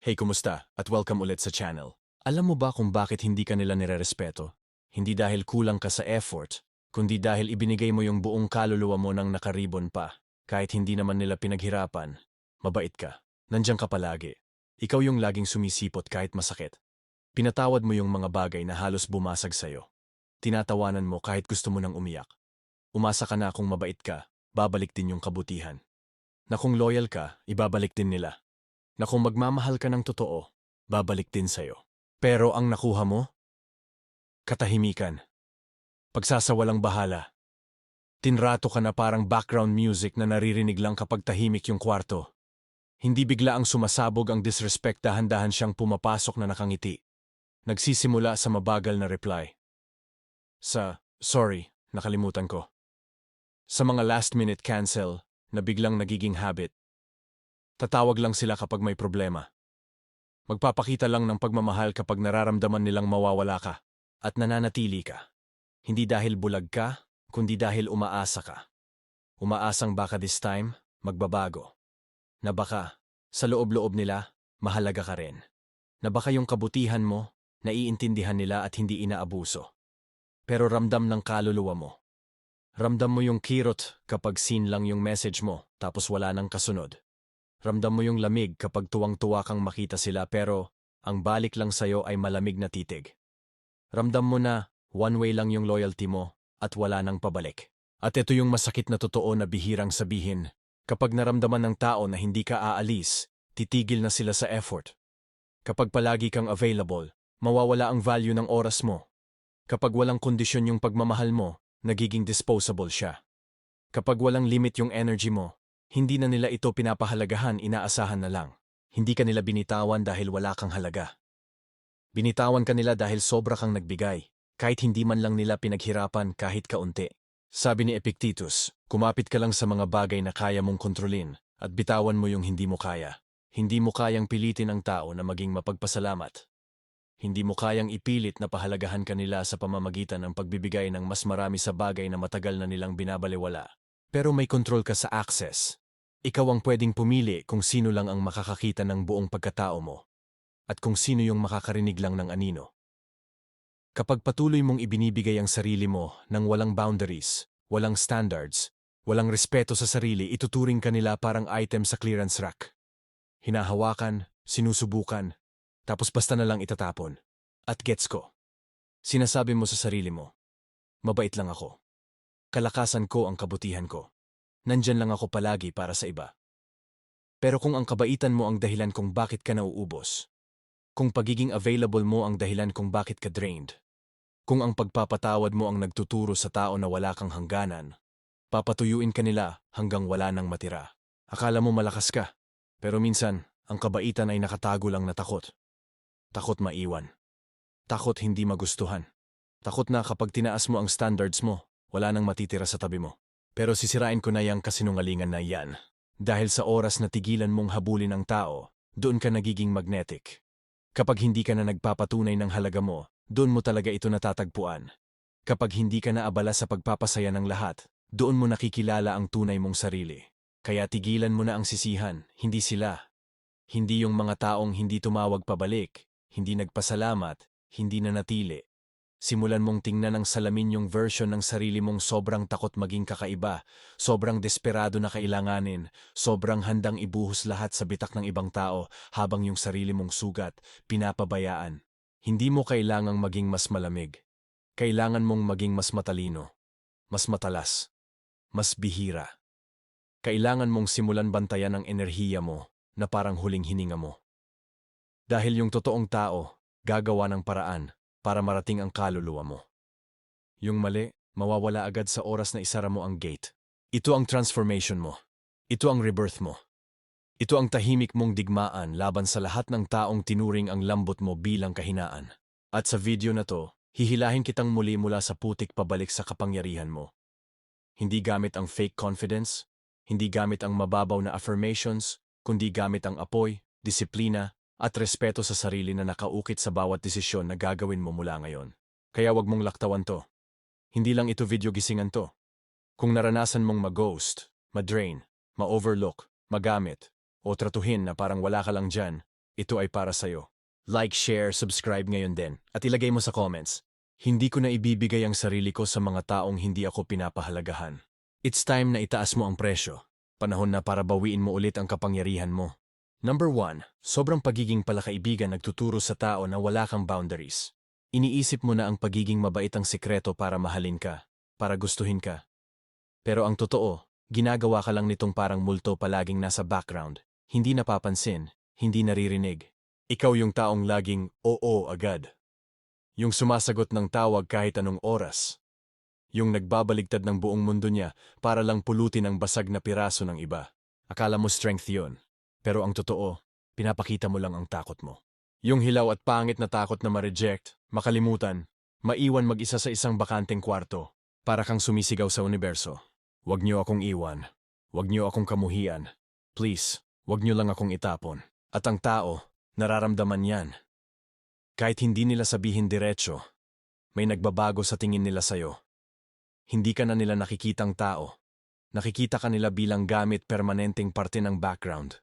Hey, kumusta? At welcome ulit sa channel. Alam mo ba kung bakit hindi ka nila nirerespeto? Hindi dahil kulang ka sa effort, kundi dahil ibinigay mo yung buong kaluluwa mo nang nakaribon pa. Kahit hindi naman nila pinaghirapan. Mabait ka. Nandiyan ka palagi. Ikaw yung laging sumisipot kahit masakit. Pinatawad mo yung mga bagay na halos bumasag sa'yo. Tinatawanan mo kahit gusto mo nang umiyak. Umasa ka na kung mabait ka, babalik din yung kabutihan. Na kung loyal ka, ibabalik din nila. Na kung magmamahal ka ng totoo, babalik din sa'yo. Pero ang nakuha mo? Katahimikan. Pagsasawalang bahala. Tinrato ka na parang background music na naririnig lang kapag tahimik yung kwarto. Hindi bigla ang sumasabog ang disrespect dahan-dahan siyang pumapasok na nakangiti. Nagsisimula sa mabagal na reply. Sa, sorry, nakalimutan ko. Sa mga last-minute cancel na biglang nagiging habit. Tatawag lang sila kapag may problema. Magpapakita lang ng pagmamahal kapag nararamdaman nilang mawawala ka at nananatili ka. Hindi dahil bulag ka, kundi dahil umaasa ka. Umaasang baka this time, magbabago. Na baka, sa loob-loob nila, mahalaga ka rin. Na baka yung kabutihan mo, naiintindihan nila at hindi inaabuso. Pero ramdam ng kaluluwa mo. Ramdam mo yung kirot kapag seen lang yung message mo tapos wala nang kasunod. Ramdam mo yung lamig kapag tuwang-tuwa kang makita sila pero ang balik lang sa'yo ay malamig na titig. Ramdam mo na one way lang yung loyalty mo at wala nang pabalik. At ito yung masakit na totoo na bihirang sabihin. Kapag naramdaman ng tao na hindi ka aalis, titigil na sila sa effort. Kapag palagi kang available, mawawala ang value ng oras mo. Kapag walang kondisyon yung pagmamahal mo, nagiging disposable siya. Kapag walang limit yung energy mo, hindi na nila ito pinapahalagahan, inaasahan na lang. Hindi ka nila binitawan dahil wala kang halaga. Binitawan ka nila dahil sobra kang nagbigay, kahit hindi man lang nila pinaghirapan kahit kaunti. Sabi ni Epictetus, kumapit ka lang sa mga bagay na kaya mong kontrolin at bitawan mo yung hindi mo kaya. Hindi mo kayang pilitin ang tao na maging mapagpasalamat. Hindi mo kayang ipilit na pahalagahan kanila sa pamamagitan ng pagbibigay ng mas marami sa bagay na matagal na nilang binabaliwala. Pero may control ka sa access. Ikaw ang pwedeng pumili kung sino lang ang makakakita ng buong pagkatao mo at kung sino yung makakarinig lang ng anino. Kapag patuloy mong ibinibigay ang sarili mo ng walang boundaries, walang standards, walang respeto sa sarili, ituturing ka nila parang item sa clearance rack. Hinahawakan, sinusubukan, tapos basta na lang itatapon. At gets ko. Sinasabi mo sa sarili mo, mabait lang ako. Kalakasan ko ang kabutihan ko. Nandyan lang ako palagi para sa iba. Pero kung ang kabaitan mo ang dahilan kung bakit ka nauubos, kung pagiging available mo ang dahilan kung bakit ka drained, kung ang pagpapatawad mo ang nagtuturo sa tao na wala kang hangganan, papatuyuin ka nila hanggang wala nang matira. Akala mo malakas ka, pero minsan, ang kabaitan ay nakatago lang na takot. Takot maiwan. Takot hindi magustuhan. Takot na kapag tinaas mo ang standards mo, wala nang matitira sa tabi mo. Pero sisirain ko na yung kasinungalingan na yan. Dahil sa oras na tigilan mong habulin ang tao, doon ka nagiging magnetic. Kapag hindi ka na nagpapatunay ng halaga mo, doon mo talaga ito natatagpuan. Kapag hindi ka na abala sa pagpapasaya ng lahat, doon mo nakikilala ang tunay mong sarili. Kaya tigilan mo na ang sisihan, hindi sila. Hindi yung mga taong hindi tumawag pabalik, hindi nagpasalamat, hindi na natili. Simulan mong tingnan ng salamin yung version ng sarili mong sobrang takot maging kakaiba, sobrang desperado na kailanganin, sobrang handang ibuhos lahat sa bitak ng ibang tao habang yung sarili mong sugat, pinapabayaan. Hindi mo kailangang maging mas malamig. Kailangan mong maging mas matalino, mas matalas, mas bihira. Kailangan mong simulan bantayan ang enerhiya mo na parang huling hininga mo. Dahil yung totoong tao, gagawa ng paraan para marating ang kaluluwa mo. Yung mali, mawawala agad sa oras na isara mo ang gate. Ito ang transformation mo. Ito ang rebirth mo. Ito ang tahimik mong digmaan laban sa lahat ng taong tinuring ang lambot mo bilang kahinaan. At sa video na to, hihilahin kitang muli mula sa putik pabalik sa kapangyarihan mo. Hindi gamit ang fake confidence, hindi gamit ang mababaw na affirmations, kundi gamit ang apoy, disiplina, at respeto sa sarili na nakaukit sa bawat desisyon na gagawin mo mula ngayon. Kaya wag mong laktawan to. Hindi lang ito video gisingan to. Kung naranasan mong mag-ghost, ma-drain, ma-overlook, magamit, o tratuhin na parang wala ka lang dyan, ito ay para sa'yo. Like, share, subscribe ngayon din. At ilagay mo sa comments. Hindi ko na ibibigay ang sarili ko sa mga taong hindi ako pinapahalagahan. It's time na itaas mo ang presyo. Panahon na para bawiin mo ulit ang kapangyarihan mo. Number 1. Sobrang pagiging palakaibigan nagtuturo sa tao na wala kang boundaries. Iniisip mo na ang pagiging mabait ang sikreto para mahalin ka, para gustuhin ka. Pero ang totoo, ginagawa ka lang nitong parang multo palaging nasa background, hindi napapansin, hindi naririnig. Ikaw yung taong laging oo agad. Yung sumasagot ng tawag kahit anong oras. Yung nagbabaligtad ng buong mundo niya para lang pulutin ang basag na piraso ng iba. Akala mo strength yon. Pero ang totoo, pinapakita mo lang ang takot mo. Yung hilaw at pangit na takot na ma-reject, makalimutan, maiwan mag-isa sa isang bakanteng kwarto, para kang sumisigaw sa universo. Huwag niyo akong iwan. Huwag niyo akong kamuhian. Please, huwag niyo lang akong itapon. At ang tao, nararamdaman yan. Kahit hindi nila sabihin diretso, may nagbabago sa tingin nila sa'yo. Hindi ka na nila nakikitang tao. Nakikita ka nila bilang gamit permanenteng parte ng background.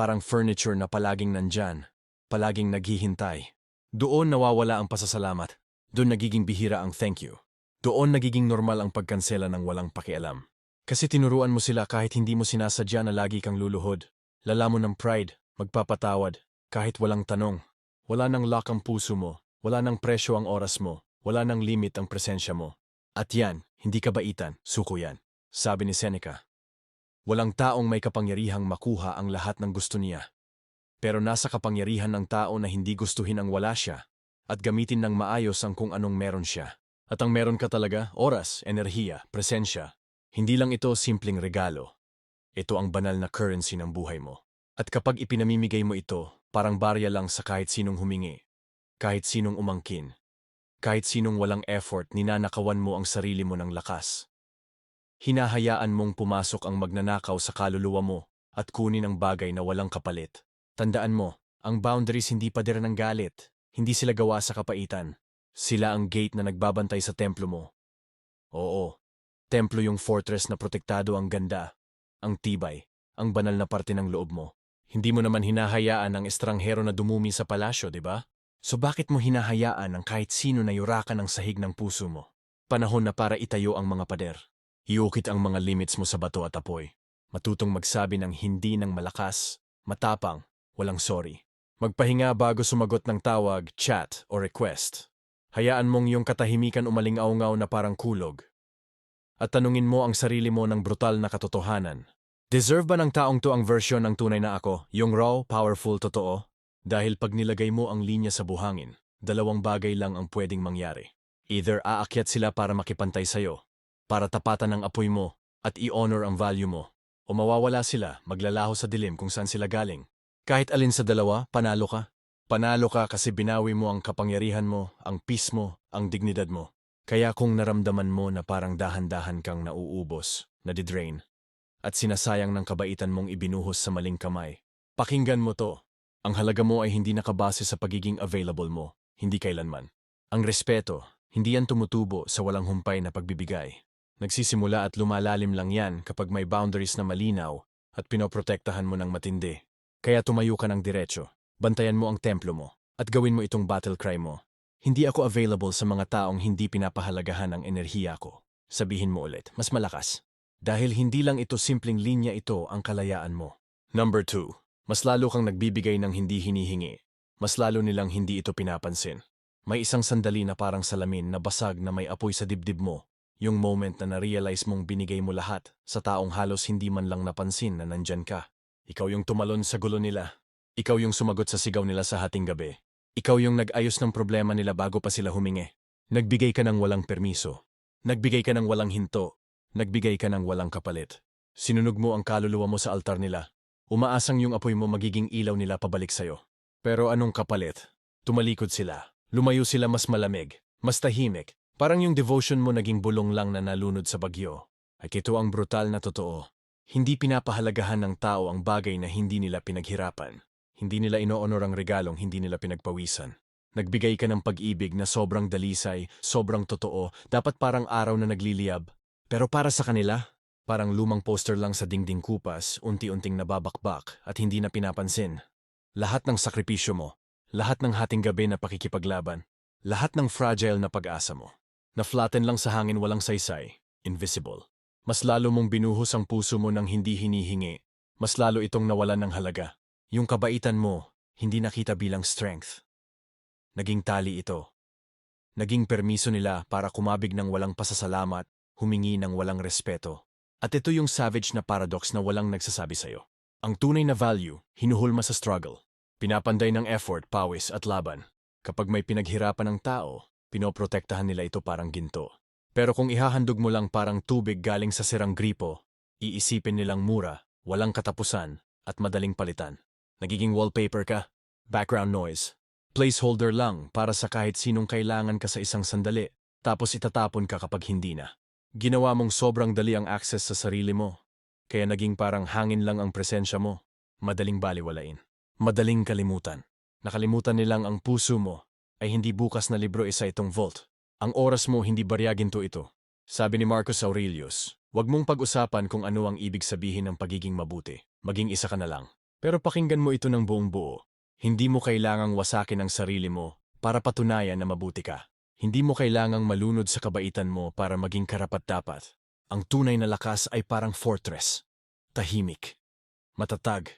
Parang furniture na palaging nandyan, palaging naghihintay. Doon nawawala ang pasasalamat. Doon nagiging bihira ang thank you. Doon nagiging normal ang pagkansela ng walang pakialam. Kasi tinuruan mo sila kahit hindi mo sinasadya na lagi kang luluhod. Lalamon ng pride, magpapatawad, kahit walang tanong. Wala nang lock ang puso mo, wala nang presyo ang oras mo, wala nang limit ang presensya mo. At yan, hindi kabaitan, suko yan. Sabi ni Seneca. Walang taong may kapangyarihang makuha ang lahat ng gusto niya. Pero nasa kapangyarihan ng tao na hindi gustuhin ang wala siya at gamitin ng maayos ang kung anong meron siya. At ang meron ka talaga, oras, enerhiya, presensya. Hindi lang ito simpleng regalo. Ito ang banal na currency ng buhay mo. At kapag ipinamimigay mo ito, parang barya lang sa kahit sinong humingi. Kahit sinong umangkin. Kahit sinong walang effort, ninanakawan mo ang sarili mo ng lakas. Hinahayaan mong pumasok ang magnanakaw sa kaluluwa mo at kunin ang bagay na walang kapalit. Tandaan mo, ang boundaries hindi pader ng galit. Hindi sila gawa sa kapaitan. Sila ang gate na nagbabantay sa templo mo. Oo, templo yung fortress na protektado ang ganda, ang tibay, ang banal na parte ng loob mo. Hindi mo naman hinahayaan ang estranghero na dumumi sa palasyo, di ba? So bakit mo hinahayaan ang kahit sino na yurakan ang sahig ng puso mo? Panahon na para itayo ang mga pader. Iukit ang mga limits mo sa bato at apoy. Matutong magsabi ng hindi ng malakas, matapang, walang sorry. Magpahinga bago sumagot ng tawag, chat o request. Hayaan mong yung katahimikan umaling-aungaw na parang kulog. At tanungin mo ang sarili mo ng brutal na katotohanan. Deserve ba ng taong to ang version ng tunay na ako, yung raw, powerful, totoo? Dahil pag nilagay mo ang linya sa buhangin, dalawang bagay lang ang pwedeng mangyari. Either aakyat sila para makipantay sa'yo, para tapatan ang apoy mo at i-honor ang value mo, o mawawala sila, maglalaho sa dilim kung saan sila galing. Kahit alin sa dalawa, panalo ka. Panalo ka kasi binawi mo ang kapangyarihan mo, ang peace mo, ang dignidad mo. Kaya kung naramdaman mo na parang dahan-dahan kang nauubos, nadidrain, at sinasayang ng kabaitan mong ibinuhos sa maling kamay, pakinggan mo to. Ang halaga mo ay hindi nakabase sa pagiging available mo, hindi kailanman. Ang respeto, hindi yan tumutubo sa walang humpay na pagbibigay. Nagsisimula at lumalalim lang yan kapag may boundaries na malinaw at pinoprotektahan mo ng matindi. Kaya tumayo ka ng diretsyo, bantayan mo ang templo mo, at gawin mo itong battle cry mo. Hindi ako available sa mga taong hindi pinapahalagahan ang enerhiya ko. Sabihin mo ulit, mas malakas. Dahil hindi lang ito simpleng linya ito ang kalayaan mo. Number 2. Mas lalo kang nagbibigay ng hindi hinihingi. Mas lalo nilang hindi ito pinapansin. May isang sandali na parang salamin na basag na may apoy sa dibdib mo. Yung moment na na-realize mong binigay mo lahat sa taong halos hindi man lang napansin na nandyan ka. Ikaw yung tumalon sa gulo nila. Ikaw yung sumagot sa sigaw nila sa hating gabi. Ikaw yung nag-ayos ng problema nila bago pa sila humingi. Nagbigay ka ng walang permiso. Nagbigay ka ng walang hinto. Nagbigay ka ng walang kapalit. Sinunog mo ang kaluluwa mo sa altar nila. Umaasang yung apoy mo magiging ilaw nila pabalik sa'yo. Pero anong kapalit? Tumalikod sila. Lumayo sila mas malamig, mas tahimik. Parang yung devotion mo naging bulong lang na nalunod sa bagyo. Ay ito ang brutal na totoo. Hindi pinapahalagahan ng tao ang bagay na hindi nila pinaghirapan. Hindi nila inoonor ang regalong hindi nila pinagpawisan. Nagbigay ka ng pag-ibig na sobrang dalisay, sobrang totoo, dapat parang araw na nagliliyab. Pero para sa kanila, parang lumang poster lang sa dingding kupas, unti-unting nababakbak at hindi na pinapansin. Lahat ng sakripisyo mo, lahat ng hating gabi na pakikipaglaban, lahat ng fragile na pag-asa mo. Na-flatten lang sa hangin walang saysay, invisible. Mas lalo mong binuhos ang puso mo nang hindi hinihingi. Mas lalo itong nawalan ng halaga. Yung kabaitan mo, hindi nakita bilang strength. Naging tali ito. Naging permiso nila para kumabig ng walang pasasalamat, humingi ng walang respeto. At ito yung savage na paradox na walang nagsasabi sa'yo. Ang tunay na value, hinuhulma sa struggle. Pinapanday ng effort, pawis at laban. Kapag may pinaghirapan ng tao, pinoprotektahan nila ito parang ginto. Pero kung ihahandog mo lang parang tubig galing sa sirang gripo, iisipin nilang mura, walang katapusan, at madaling palitan. Nagiging wallpaper ka, background noise, placeholder lang para sa kahit sinong kailangan ka sa isang sandali, tapos itatapon ka kapag hindi na. Ginawa mong sobrang dali ang access sa sarili mo, kaya naging parang hangin lang ang presensya mo, madaling baliwalain, madaling kalimutan. Nakalimutan nilang ang puso mo ay hindi bukas na libro isa itong vault. Ang oras mo hindi baryaginto ito. Sabi ni Marcus Aurelius, huwag mong pag-usapan kung ano ang ibig sabihin ng pagiging mabuti. Maging isa ka na lang. Pero pakinggan mo ito ng buong buo. Hindi mo kailangang wasakin ang sarili mo para patunayan na mabuti ka. Hindi mo kailangang malunod sa kabaitan mo para maging karapat-dapat. Ang tunay na lakas ay parang fortress. Tahimik. Matatag.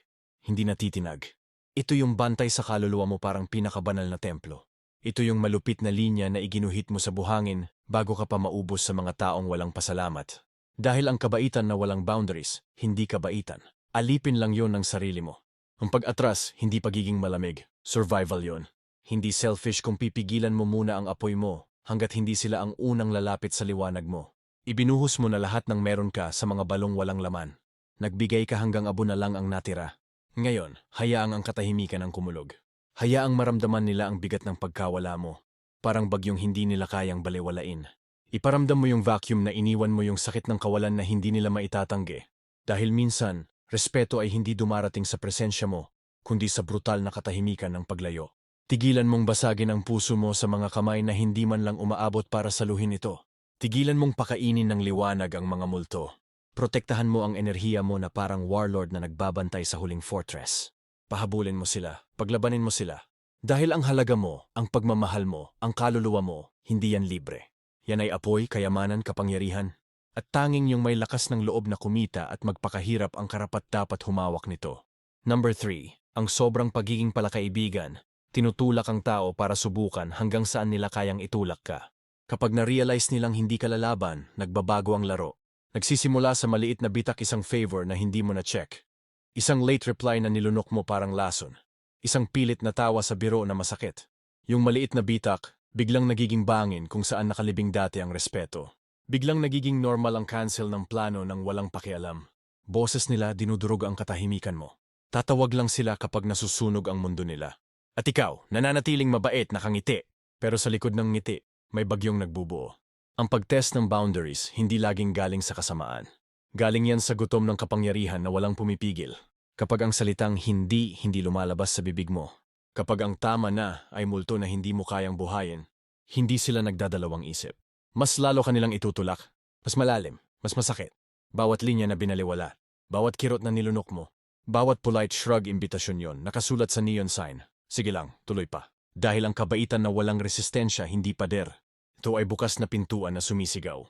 Hindi natitinag. Ito yung bantay sa kaluluwa mo parang pinakabanal na templo. Ito yung malupit na linya na iginuhit mo sa buhangin bago ka pa maubos sa mga taong walang pasalamat. Dahil ang kabaitan na walang boundaries, hindi kabaitan. Alipin lang yon ng sarili mo. Ang pag-atras, hindi pagiging malamig. Survival yon. Hindi selfish kung pipigilan mo muna ang apoy mo hanggat hindi sila ang unang lalapit sa liwanag mo. Ibinuhos mo na lahat ng meron ka sa mga balong walang laman. Nagbigay ka hanggang abo na lang ang natira. Ngayon, hayaang ang katahimikan ang kumulog. Hayaang maramdaman nila ang bigat ng pagkawala mo. Parang bagyong hindi nila kayang baliwalain. Iparamdam mo yung vacuum na iniwan mo yung sakit ng kawalan na hindi nila maitatanggi. Dahil minsan, respeto ay hindi dumarating sa presensya mo, kundi sa brutal na katahimikan ng paglayo. Tigilan mong basagin ang puso mo sa mga kamay na hindi man lang umaabot para saluhin ito. Tigilan mong pakainin ng liwanag ang mga multo. Protektahan mo ang enerhiya mo na parang warlord na nagbabantay sa huling fortress. Pahabulin mo sila, paglabanin mo sila. Dahil ang halaga mo, ang pagmamahal mo, ang kaluluwa mo, hindi yan libre. Yan ay apoy, kayamanan, kapangyarihan. At tanging yung may lakas ng loob na kumita at magpakahirap ang karapat dapat humawak nito. Number 3. Ang sobrang pagiging palakaibigan. Tinutulak ang tao para subukan hanggang saan nila kayang itulak ka. Kapag na-realize nilang hindi ka lalaban, nagbabago ang laro. Nagsisimula sa maliit na bitak isang favor na hindi mo na-check. Isang late reply na nilunok mo parang lason. Isang pilit na tawa sa biro na masakit. Yung maliit na bitak, biglang nagiging bangin kung saan nakalibing dati ang respeto. Biglang nagiging normal ang cancel ng plano ng walang pakialam. Boses nila dinudurog ang katahimikan mo. Tatawag lang sila kapag nasusunog ang mundo nila. At ikaw, nananatiling mabait nakangiti, pero sa likod ng ngiti, may bagyong nagbubuo. Ang pagtest ng boundaries hindi laging galing sa kasamaan. Galing yan sa gutom ng kapangyarihan na walang pumipigil. Kapag ang salitang hindi, hindi lumalabas sa bibig mo. Kapag ang tama na ay multo na hindi mo kayang buhayin, hindi sila nagdadalawang isip. Mas lalo kanilang itutulak, mas malalim, mas masakit. Bawat linya na binaliwala, bawat kirot na nilunok mo, bawat polite shrug imbitasyon yon nakasulat sa neon sign. Sige lang, tuloy pa. Dahil ang kabaitan na walang resistensya hindi pader. Ito ay bukas na pintuan na sumisigaw.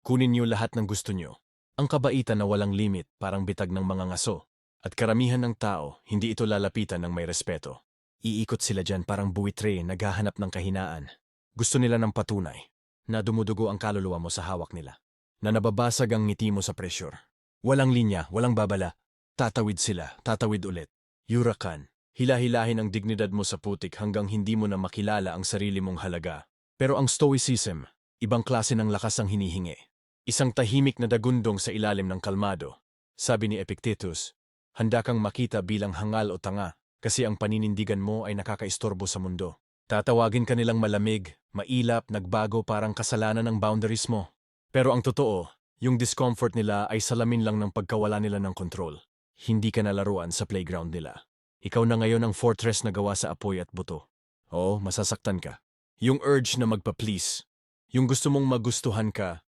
Kunin niyo lahat ng gusto niyo. Ang kabaitan na walang limit parang bitag ng mga ngaso. At karamihan ng tao, hindi ito lalapitan ng may respeto. Iikot sila dyan parang buwitre naghahanap ng kahinaan. Gusto nila ng patunay na dumudugo ang kaluluwa mo sa hawak nila. Na nababasag ang ngiti mo sa pressure. Walang linya, walang babala. Tatawid sila, tatawid ulit. Yurakan, hilahilahin ang dignidad mo sa putik hanggang hindi mo na makilala ang sarili mong halaga. Pero ang stoicism, ibang klase ng lakas ang hinihingi. Isang tahimik na dagundong sa ilalim ng kalmado. Sabi ni Epictetus, handa kang makita bilang hangal o tanga kasi ang paninindigan mo ay nakakaistorbo sa mundo. Tatawagin ka nilang malamig, mailap, nagbago parang kasalanan ng boundaries mo. Pero ang totoo, yung discomfort nila ay salamin lang ng pagkawala nila ng control. Hindi ka nalaruan sa playground nila. Ikaw na ngayon ang fortress na gawa sa apoy at buto. Oo, masasaktan ka. Yung urge na magpa-please. Yung gusto mong magustuhan ka.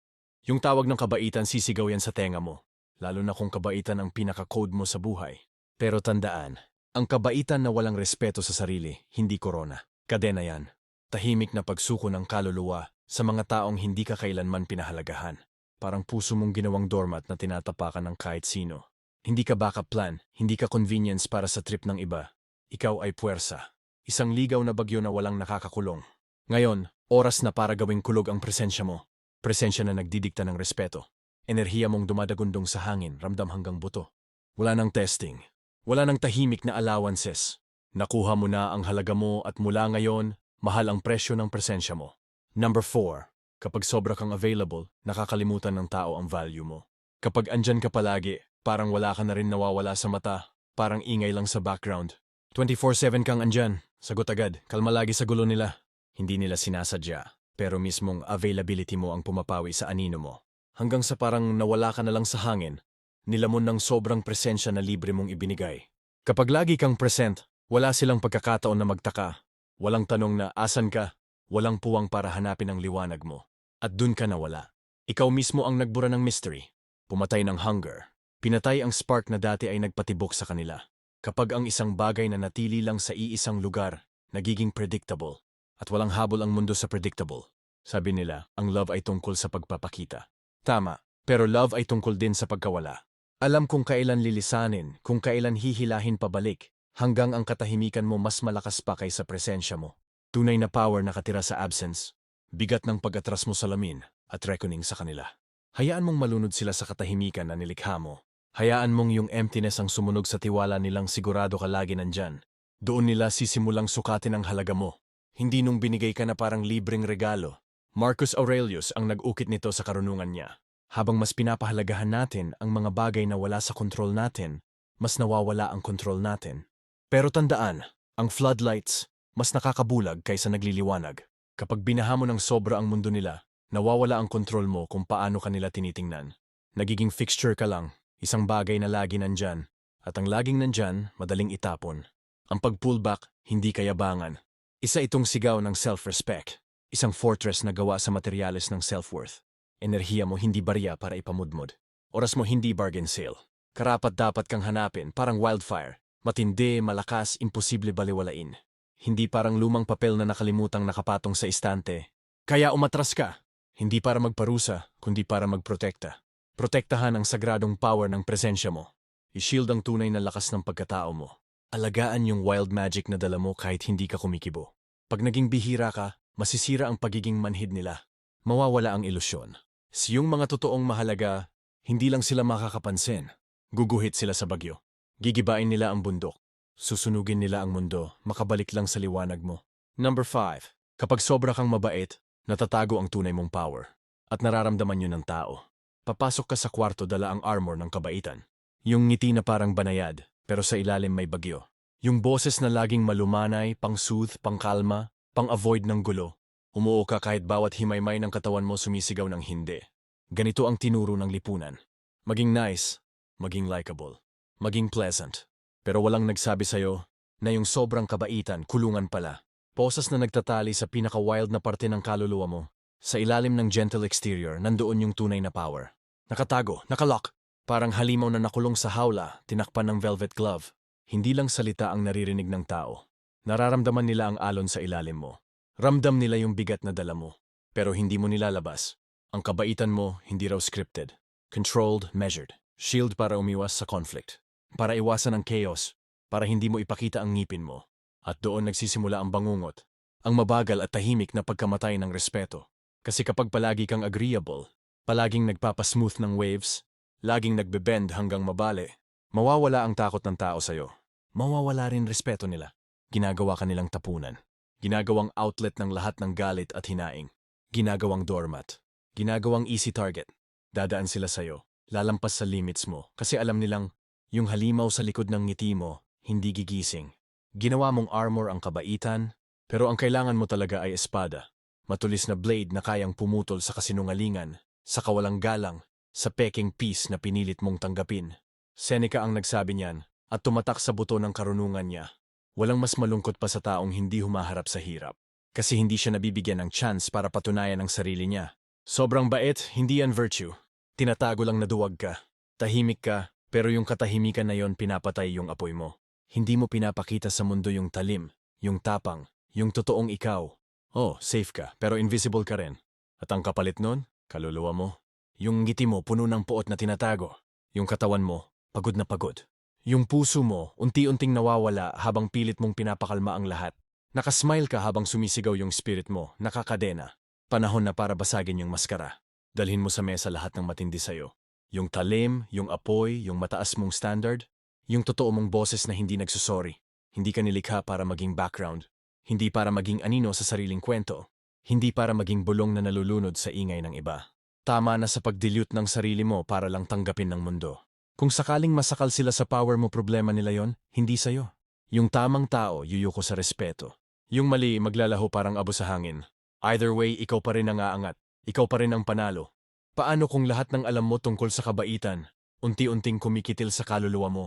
Yung tawag ng kabaitan sisigaw yan sa tenga mo. Lalo na kung kabaitan ang pinaka-code mo sa buhay. Pero tandaan, Ang kabaitan na walang respeto sa sarili, hindi korona. Kadena yan. Tahimik na pagsuko ng kaluluwa sa mga taong hindi ka kailanman pinahalagahan. Parang puso mong ginawang doormat na tinatapakan ng kahit sino. Hindi ka backup plan, hindi ka convenience para sa trip ng iba. Ikaw ay puwersa. Isang ligaw na bagyo na walang nakakakulong. Ngayon, oras na para gawing kulog ang presensya mo. Presensya na nagdidikta ng respeto. Enerhiya mong dumadagundong sa hangin, ramdam hanggang buto. Wala nang testing. Wala nang tahimik na allowances. Nakuha mo na ang halaga mo at mula ngayon, mahal ang presyo ng presensya mo. Number 4. Kapag sobra kang available, nakakalimutan ng tao ang value mo. Kapag andyan ka palagi, parang wala ka na rin nawawala sa mata, parang ingay lang sa background. 24-7 kang andyan, sagot agad, kalma lagi sa gulo nila. Hindi nila sinasadya, pero mismong availability mo ang pumapawi sa anino mo. Hanggang sa parang nawala ka na lang sa hangin, nilamon ng sobrang presensya na libre mong ibinigay. Kapag lagi kang present, wala silang pagkakataon na magtaka. Walang tanong na asan ka, walang puwang para hanapin ang liwanag mo. At dun ka nawala. Ikaw mismo ang nagbura ng mystery. Pumatay ng hunger. Pinatay ang spark na dati ay nagpatibok sa kanila. Kapag ang isang bagay na natili lang sa iisang lugar, nagiging predictable. At walang habol ang mundo sa predictable. Sabi nila, ang love ay tungkol sa pagpapakita. Tama, pero love ay tungkol din sa pagkawala. Alam kung kailan lilisanin, kung kailan hihilahin pabalik, hanggang ang katahimikan mo mas malakas pa kaysa presensya mo. Tunay na power nakatira sa absence, bigat ng pag-atras mo sa lamin at reckoning sa kanila. Hayaan mong malunod sila sa katahimikan na nilikha mo. Hayaan mong yung emptiness ang sumunog sa tiwala nilang sigurado ka lagi nandyan. Doon nila sisimulang sukatin ang halaga mo. Hindi nung binigay ka na parang libreng regalo. Marcus Aurelius ang nag-ukit nito sa karunungan niya. Habang mas pinapahalagahan natin ang mga bagay na wala sa kontrol natin, mas nawawala ang kontrol natin. Pero tandaan, ang floodlights, mas nakakabulag kaysa nagliliwanag. Kapag binaha mo ng sobra ang mundo nila, nawawala ang kontrol mo kung paano kanila tinitingnan. Nagiging fixture ka lang, isang bagay na lagi nandyan, at ang laging nandyan, madaling itapon. Ang pag-pullback, hindi kayabangan. Isa itong sigaw ng self-respect, isang fortress na gawa sa materyales ng self-worth. Enerhiya mo hindi barya para ipamudmod. Oras mo hindi bargain sale. Karapat dapat kang hanapin, parang wildfire. Matindi, malakas, imposible baliwalain. Hindi parang lumang papel na nakalimutang nakapatong sa istante. Kaya umatras ka. Hindi para magparusa, kundi para magprotekta. Protektahan ang sagradong power ng presensya mo. I-shield ang tunay na lakas ng pagkatao mo. Alagaan yung wild magic na dala mo kahit hindi ka kumikibo. Pag naging bihira ka, masisira ang pagiging manhid nila. Mawawala ang ilusyon. Siyong mga totoong mahalaga, hindi lang sila makakapansin. Guguhit sila sa bagyo. Gigibain nila ang bundok. Susunugin nila ang mundo, makabalik lang sa liwanag mo. Number 5. Kapag sobra kang mabait, natatago ang tunay mong power. At nararamdaman yun ng tao. Papasok ka sa kwarto dala ang armor ng kabaitan. Yung ngiti na parang banayad, pero sa ilalim may bagyo. Yung boses na laging malumanay, pang-soothe, pang-kalma, pang-avoid ng gulo. Umuo ka kahit bawat himaymay ng katawan mo sumisigaw ng hindi. Ganito ang tinuro ng lipunan. Maging nice, maging likable, maging pleasant. Pero walang nagsabi sa'yo na yung sobrang kabaitan, kulungan pala. Posas na nagtatali sa pinaka-wild na parte ng kaluluwa mo. Sa ilalim ng gentle exterior, nandoon yung tunay na power. Nakatago, nakalock. Parang halimaw na nakulong sa hawla, tinakpan ng velvet glove. Hindi lang salita ang naririnig ng tao. Nararamdaman nila ang alon sa ilalim mo. Ramdam nila yung bigat na dala mo, pero hindi mo nilalabas. Ang kabaitan mo hindi raw scripted. Controlled, measured. Shield para umiwas sa conflict. Para iwasan ang chaos. Para hindi mo ipakita ang ngipin mo. At doon nagsisimula ang bangungot. Ang mabagal at tahimik na pagkamatay ng respeto. Kasi kapag palagi kang agreeable, palaging nagpapasmooth ng waves, laging nagbe-bend hanggang mabale, mawawala ang takot ng tao sa'yo. Mawawala rin respeto nila. Ginagawa ka nilang tapunan. Ginagawang outlet ng lahat ng galit at hinaing. Ginagawang doormat. Ginagawang easy target. Dadaan sila sa'yo. Lalampas sa limits mo kasi alam nilang yung halimaw sa likod ng ngiti mo hindi gigising. Ginawa mong armor ang kabaitan, pero ang kailangan mo talaga ay espada. Matulis na blade na kayang pumutol sa kasinungalingan, sa kawalang galang, sa peking peace na pinilit mong tanggapin. Seneca ang nagsabi niyan at tumatak sa buto ng karunungan niya. Walang mas malungkot pa sa taong hindi humaharap sa hirap. Kasi hindi siya nabibigyan ng chance para patunayan ang sarili niya. Sobrang bait, hindi yan virtue. Tinatago lang na duwag ka. Tahimik ka, pero yung katahimikan na yon pinapatay yung apoy mo. Hindi mo pinapakita sa mundo yung talim, yung tapang, yung totoong ikaw. Oh, safe ka, pero invisible ka rin. At ang kapalit nun, kaluluwa mo. Yung ngiti mo puno ng puot na tinatago. Yung katawan mo, pagod na pagod. Yung puso mo, unti-unting nawawala habang pilit mong pinapakalma ang lahat. Nakasmile ka habang sumisigaw yung spirit mo, nakakadena. Panahon na para basagin yung maskara. Dalhin mo sa mesa lahat ng matindi sa'yo. Yung talim, yung apoy, yung mataas mong standard, yung totoo mong boses na hindi nagsusorry. Hindi ka nilikha para maging background. Hindi para maging anino sa sariling kwento. Hindi para maging bulong na nalulunod sa ingay ng iba. Tama na sa pag-dilute ng sarili mo para lang tanggapin ng mundo. Kung sakaling masakal sila sa power mo problema nila yon, hindi sa'yo. Yung tamang tao, yuyuko sa respeto. Yung mali, maglalaho parang abo sa hangin. Either way, ikaw pa rin ang aangat. Ikaw pa rin ang panalo. Paano kung lahat ng alam mo tungkol sa kabaitan, unti-unting kumikitil sa kaluluwa mo?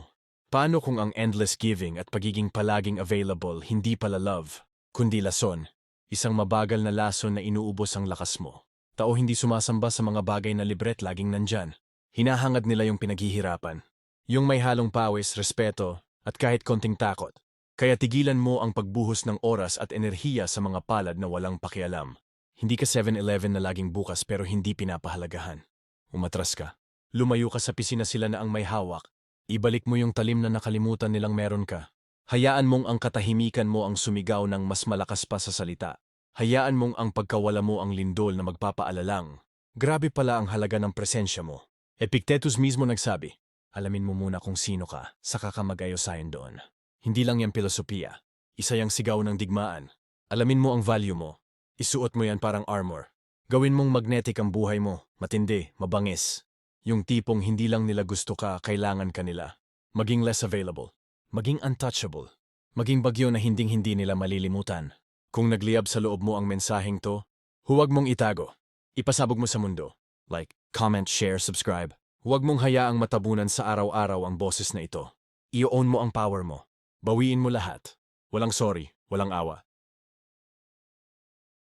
Paano kung ang endless giving at pagiging palaging available hindi pala love, kundi lason? Isang mabagal na lason na inuubos ang lakas mo. Tao hindi sumasamba sa mga bagay na libret laging nandyan. Hinahangad nila yung pinaghihirapan. Yung may halong pawis, respeto, at kahit konting takot. Kaya tigilan mo ang pagbuhos ng oras at enerhiya sa mga palad na walang pakialam. Hindi ka 7-Eleven na laging bukas pero hindi pinapahalagahan. Umatras ka. Lumayo ka sa pisina sila na ang may hawak. Ibalik mo yung talim na nakalimutan nilang meron ka. Hayaan mong ang katahimikan mo ang sumigaw ng mas malakas pa sa salita. Hayaan mong ang pagkawala mo ang lindol na magpapaalalang. Grabe pala ang halaga ng presensya mo. Epictetus mismo nagsabi, alamin mo muna kung sino ka, saka ka mag-ayosayan doon. Hindi lang yan filosofiya. Isa yung sigaw ng digmaan. Alamin mo ang value mo. Isuot mo yan parang armor. Gawin mong magnetic ang buhay mo, matindi, mabangis. Yung tipong hindi lang nila gusto ka, kailangan ka nila. Maging less available. Maging untouchable. Maging bagyo na hinding-hindi nila malilimutan. Kung nagliyab sa loob mo ang mensaheng to, huwag mong itago. Ipasabog mo sa mundo. Like, comment, share, subscribe. Huwag mong hayaang matabunan sa araw-araw ang boses na ito. I-own mo ang power mo. Bawiin mo lahat. Walang sorry, walang awa.